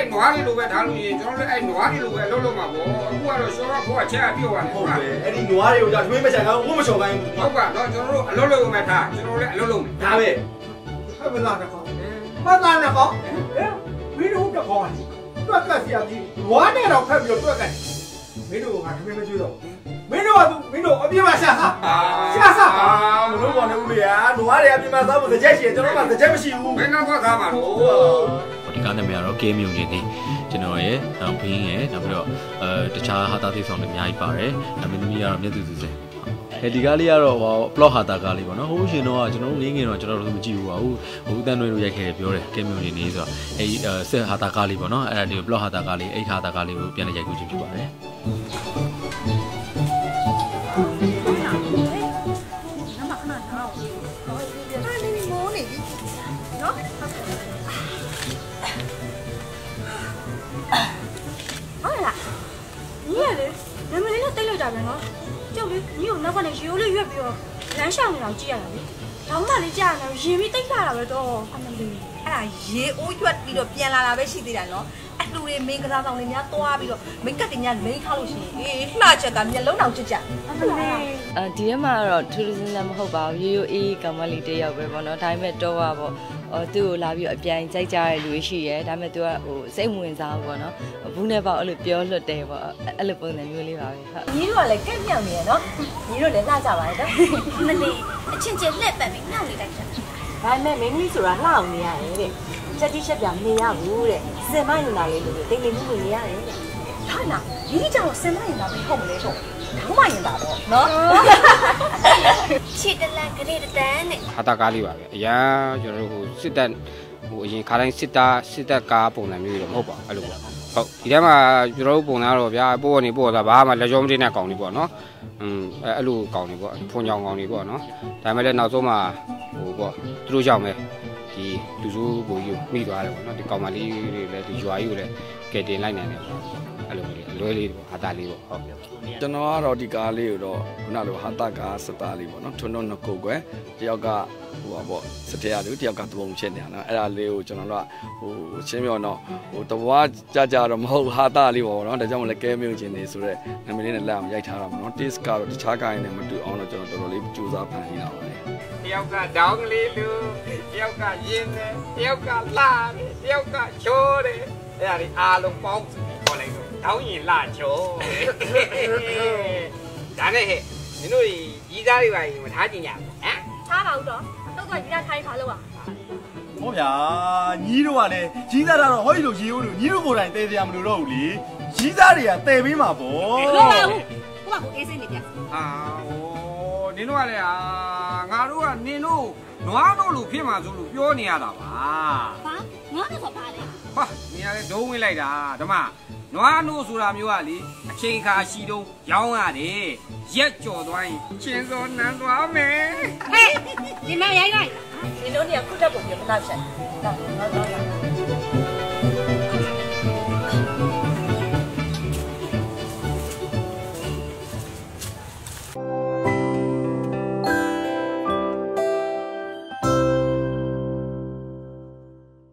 အဲ့နွားလေးလိုပဲထားလို့ရင်ကျွန်တော်လည်းအဲ့နွားလေးလိုပဲလှုပ်လို့မှာပေါ့အခုကတော့ရှောတော့ကိုကချက်ပြုတ်သွားတယ်ဟုတ်ပဲအဲ့ဒီနွားတွေကိုဒါထွေးမချန်ကောင်ဝတ်မချော်ကိုင်းဘူးဟုတ်ပါတော့ကျွန်တော်တို့အလုပ်လုပ်မယ်ထားကျွန်တော်လည်းအလုပ်လုပ်မယ်ဒါပဲဟဲ့မလားတော့မသားနဲ့ကောမင်းတို့တော့ကောင်းတယ်တွက်ကစီရပြီးဝါနဲ့တော့ဖက်ပြီးတော့တွက်ကမင်းတို့ကခမင်းမကျွေးတော့မင်းတို့ကမင်းတို့အပြစ်မရှာစားရှာစားအာမလို့ပါနဲ့ဦးလေးอ่ะနွားတွေအပြင်မှာသားဖို့တစ်ချက်ရှိရင်ကျွန်တော်ကတစ်ချက်မရှိဘူးဘယ်တော့မှသားမှာ လို့ဒီကားနာမည်ကတော့ game မြုံချင်းနေကျွန်တော်ရဲ့နောက်ဘင်းရဲ့နောက်ပြီးတော့အဲတခြားဟာတာသေးဆောင်တွေအများကြီးပါတယ်။အမင်းသမီးကတော့မြတ်သူသူစင်အဲဒီကားလေးကတော့ဟို plot ဟာတာကားလေးပေါ့နော်ဟိုရှင်တော့ကျွန်တော်တို့ငင်းငင်းတော့ကျွန်တော်တို့မကြည့်ဘူးပါဘူးဟိုဦးတန်းတွေတို့ရိုက်ခဲ့တယ်ပြောတယ်ကဲမြုံနေနေဆိုတော့အဲဒီဆက်ဟာတာကားလေးပေါ့နော်အဲ့ဒါလေး plot ဟာတာကားလေးအိတ်ဟာတာကားလေးကိုပြန်လည်ရိုက်ကူးခြင်းဖြစ်ပါတယ် ညီရလေနမလေးနဲ့တိတ်လိုက်တာပဲနော်ကျုပ်လေညီကိုနောက်ကနေရေိုးလေးရွက်ပြီးတော့လမ်းရှောင်နေတော့ကြည့်ရတာလေတောင်းမလေးကြာနေရင်ပြီးတိတ်လာတာပဲတော့အမလေးအဲ့ဒါရေအိုးရွက်ပြီးတော့ပြန်လာတာပဲရှိသေးတာနော် အတူတွေမင်းကစားဆောင်တွေများသွားပြီးတော့မိတ်ကပ်တွေများလိမ့်ခါလို့ရှိရင်အေးလှချက်ကမျက်လုံးတောင်ချစ်ကြအမလေးအဲဒီထဲမှာတော့ထူးထူးဆန်းဆန်းမဟုတ်ပါဘူးရိုးရိုးအေးကောင်မလေးတစ်ယောက်ပဲပေါ့နော်ဒါပေမဲ့တော့ပါပေါ့အော်သူ့ကိုလာပြီးတော့အပြိုင်ကြိုက်ကြတဲ့လူတွေရှိရဲဒါပေမဲ့သူကဟိုစိတ်ဝင်စားဘူးပေါ့နော်ဘူးနဲ့ပေါ့အဲ့လိုပြောလွတ်တယ်ပေါ့အဲ့လိုပုံစံမျိုးလေးပါပဲဟုတ်ညီတို့ကလည်းကက်မြောက်နေရနော်ညီတို့လည်းလှကြပါရဲ့နော်အမလေးအချင်းချင်းလှက်ပတ်ပြီးနှောက်နေလိုက်တာဒါပေမဲ့မိန်းကလေးဆိုတာလှအောင်နေရတယ်တဲ့ ချက်တိချက်ပြမနေရဘူးတဲ့စင်မရင်လာလေးလို့တိတ်လိမ့်မှုနေရတယ်တဲ့ဟာနာဒီကြောင်ဆင်မရင်လာမဟုတ်မလဲတော့ထောင်းမရင်တာပေါ့နော်ချစ်တလန်ကလေးတန်းနဲ့ဟာတာကားလေးပါပဲအရာကျွန်တော်တို့ဟိုစစ်တပ်ဟိုအရင်ခါတိုင်းစစ်သားစစ်တပ်ကားပုံစံမျိုးတွေတော့မဟုတ်ပါဘူးအဲ့လိုပေါ့ဟုတ်ဒီထဲမှာကျွန်တော်တို့ပုံစံတော့ဗျာပို့နေပို့တာဘာမှလက်ကြောမတင်တဲ့ကောင်တွေပေါ့နော်อืมအဲအဲ့လိုကောင်တွေပေါ့ဖွန်ကြောင်ကောင်တွေပေါ့နော်ဒါပေမဲ့လည်းနောက်ဆုံးမှာဟိုပေါ့သူတို့ကြောင့်ပဲ ဒီလူစုကိုကြီးကိုမိသွားတယ်ပေါ့နော်ဒီကောင်မလေးတွေလည်းဒီရွာကြီးကိုလည်းကယ်တင်လိုက်နိုင်တယ်ပေါ့အဲ့လိုလေးအလွဲလေးပေါ့ဟာတာလေးပေါ့ဟုတ်ကျွန်တော်ကတော့ဒီကားလေးကိုတော့ခုနလိုဟာတာကားစတာလေးပေါ့နော်ထွန်းထွန်းနှစ်ကုတ်ကွယ်တယောက်ကဟိုပါပေါ့စတဲ့ရလူတယောက်ကသဘုံဖြစ်နေတာနော်အဲ့ဒါလေးကိုကျွန်တော်တို့ကဟိုချင်းမြော်တော့ဟိုတဘွားကြကြတော့မဟုတ်ဟာတာလေးပေါ့နော်ဒါကြောင့်မလဲကဲမြုံချင်းနေဆိုတော့နာမည်လေးနဲ့လက်အောင်ရိုက်ထားတာပေါ့နော် taste ကတော့တခြားကိုင်းနဲ့မတူအောင်တော့ကျွန်တော်တော်တော်လေးကြိုးစားဖန်တီးတာပါလေတယောက်ကဒေါင်းကလေးလူတ ယောက်ကရင်းတယ်တယောက်ကလာတယ်တယောက်ကချိုးတယ်အဲ့ဒါတွေအားလုံးပေါင်းစုပြီးခေါ်လိုက်တော့ဒေါင်းရင်လာချိုးဒါနဲ့ဟဲ့မင်းတို့ကြီးသားတွေပါရင်မထားကြင်ကြဘူးဟမ်ထားပါဦးတော့တော့ကဒီကထိုင်းခါလို့ပါဟောဗျာညီးတို့ကလည်းကြီးစားတာတော့ဟောဒီလိုရေဦးလို့ညီးတို့ကိုယ်တိုင်တဲစရာမလိုတော့ဘူးလေကြီးစားတွေကတဲပေးမှာပေါ့လို့ပါဘူးကိုကကိုအေးစိနေပြအာဟို နင်တို့ကလည်းဟာငါတို့ကနင်တို့နွားတို့လူဖြစ်မှာဆိုလို့ပြောနေရတာပါဘာငါတို့ဆိုပါလေဟာနင်ကလည်းဒုံးဝင်လိုက်တာဓမ္မနွားနို့ဆိုတာမျိုးကလေအချိန်ခါရှိတော့ရောင်းရတယ်ရက်ကြော်သွားရင်ချင်းစောနန်းသွားမယ်ဟဲ့ဒီမရိုက်လိုက်ဒီလိုနေခုတက်ပုံပြမလားချက်လာလာလာ